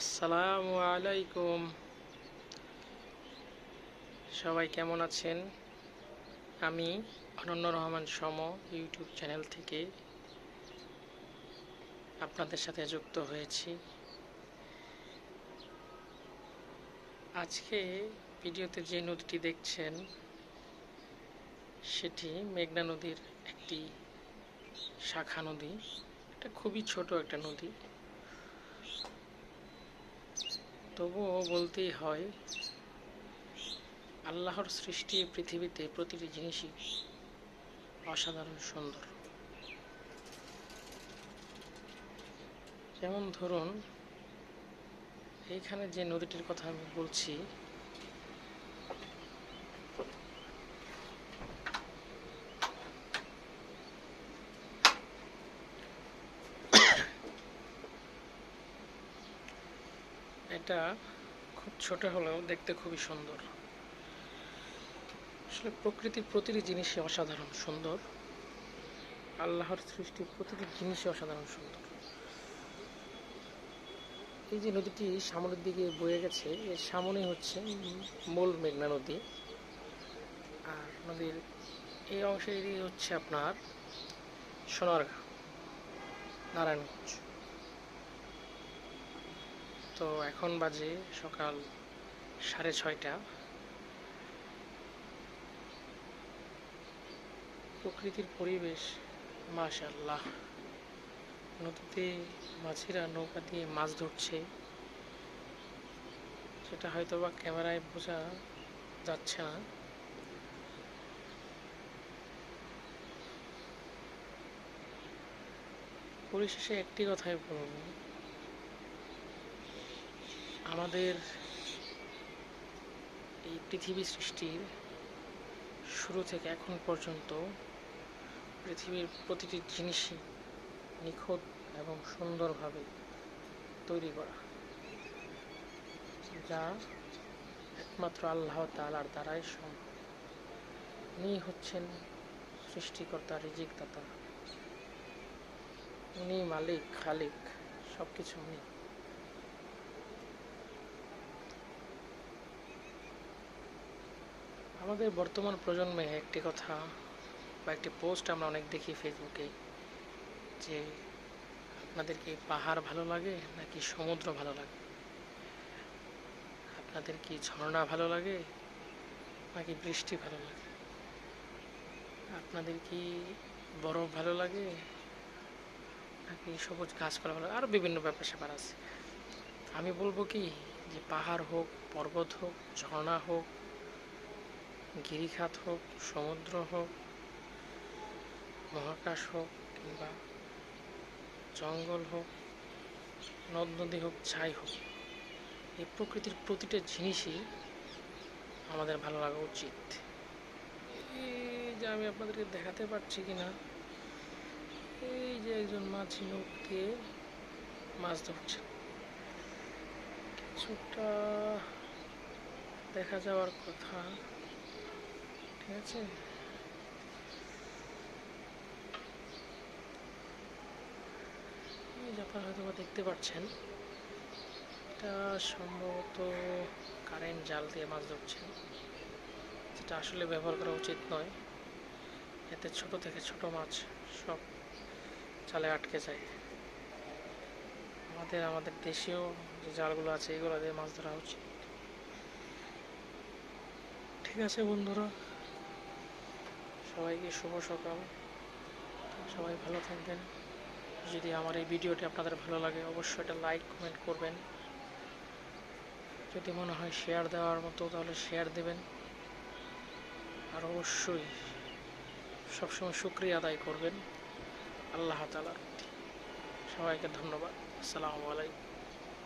আসসালামু আলাইকুম। সবাই কেমন আছেন? আমি অনন্য রহমান সম ইউটিউব চ্যানেল থেকে আপনাদের সাথে যুক্ত হয়েছি। আজকে ভিডিওতে যে নদীটি দেখছেন, সেটি মেঘনা নদীর একটি শাখা নদী। এটা খুবই ছোট একটা নদী। তবুও বলতেই হয়, আল্লাহর সৃষ্টি পৃথিবীতে প্রতিটি জিনিসই অসাধারণ সুন্দর। যেমন ধরুন, এইখানে যে নদীটির কথা আমি বলছি এটা খুব ছোট হলেও দেখতে খুবই সুন্দর। আসলে প্রকৃতির প্রতিটি জিনিসই অসাধারণ সুন্দর। আল্লাহর সৃষ্টি প্রতিটি জিনিসই অসাধারণ সুন্দর। এই যে নদীটি সামনের দিকে বয়ে গেছে, এর সামনে হচ্ছে মূল মেঘনা নদী। আর নদীর এই অংশেরই হচ্ছে আপনার সোনারগাঁ, নারায়ণগঞ্জ। তো এখন বাজে সকাল সাড়ে ছয়টা। প্রকৃতির পরিবেশ মাশাল্লাহ নদীতে মাঝিরা নৌকা দিয়ে মাছ ধরছে। সেটা হয়তো বা ক্যামেরায় বোঝা যাচ্ছে না। পরিশেষে একটি কথাই বলব। আমাদের এই পৃথিবী সৃষ্টির শুরু থেকে এখন পর্যন্ত পৃথিবীর প্রতিটি জিনিসই নিখুঁত এবং সুন্দরভাবে তৈরি করা। যা একমাত্র আল্লাহ তালার দ্বারাই সম্ভব। উনি হচ্ছেন সৃষ্টিকর্তা, রিজিকদাতা। উনি মালিক, খালিক সব কিছু উনি। আমাদের বর্তমান প্রজন্মে একটি কথা বা একটি পোস্ট আমরা অনেক দেখি ফেসবুকে যে আপনাদের কি পাহাড় ভালো লাগে নাকি সমুদ্র ভালো লাগে? আপনাদের কি ঝর্ণা ভালো লাগে নাকি বৃষ্টি ভালো লাগে? আপনাদের কি বরফ ভালো লাগে নাকি সবুজ গাছপালা ভালো লাগে? আরও বিভিন্ন ব্যাপার স্যাপার আছে। আমি বলব কি যে পাহাড় হোক, পর্বত হোক, ঝর্ণা হোক গিরিখাত হোক, সমুদ্র হোক, মহাকাশ হোক কিংবা জঙ্গল হোক নদ নদী হোক, ছাই হোক, এই প্রকৃতির প্রতিটা জিনিসই আমাদের ভালো লাগা উচিত। এই যে আমি আপনাদেরকে দেখাতে পারছি কি না, এই যে একজন মাঝি নৌকে মাছ ধরছে। কিছুটা দেখা যাওয়ার কথা। ঠিক আছে আপনারা হয়তো দেখতে পাচ্ছেন, এটা সম্ভবত কারেন্ট জাল দিয়ে মাছ ধরছে। যেটা আসলে ব্যবহার করা উচিত নয়। এতে ছোট থেকে ছোট মাছ সব জালে আটকে যায়। আমাদের আমাদের দেশীয় যে জালগুলো আছে, এগুলো দিয়ে মাছ ধরা উচিত। ঠিক আছে বন্ধুরা সবাইকে শুভ সকাল। সবাই ভালো থাকবেন। যদি আমার এই ভিডিওটি আপনাদের ভালো লাগে, অবশ্যই এটা লাইক, কমেন্ট করবেন। যদি মনে হয় শেয়ার দেওয়ার মতো, তাহলে শেয়ার দেবেন। আর অবশ্যই সবসময় শুক্রিয়া আদায় করবেন। আল্লাহ তালার সবাইকে ধন্যবাদ। আসসালামু আলাইকুম।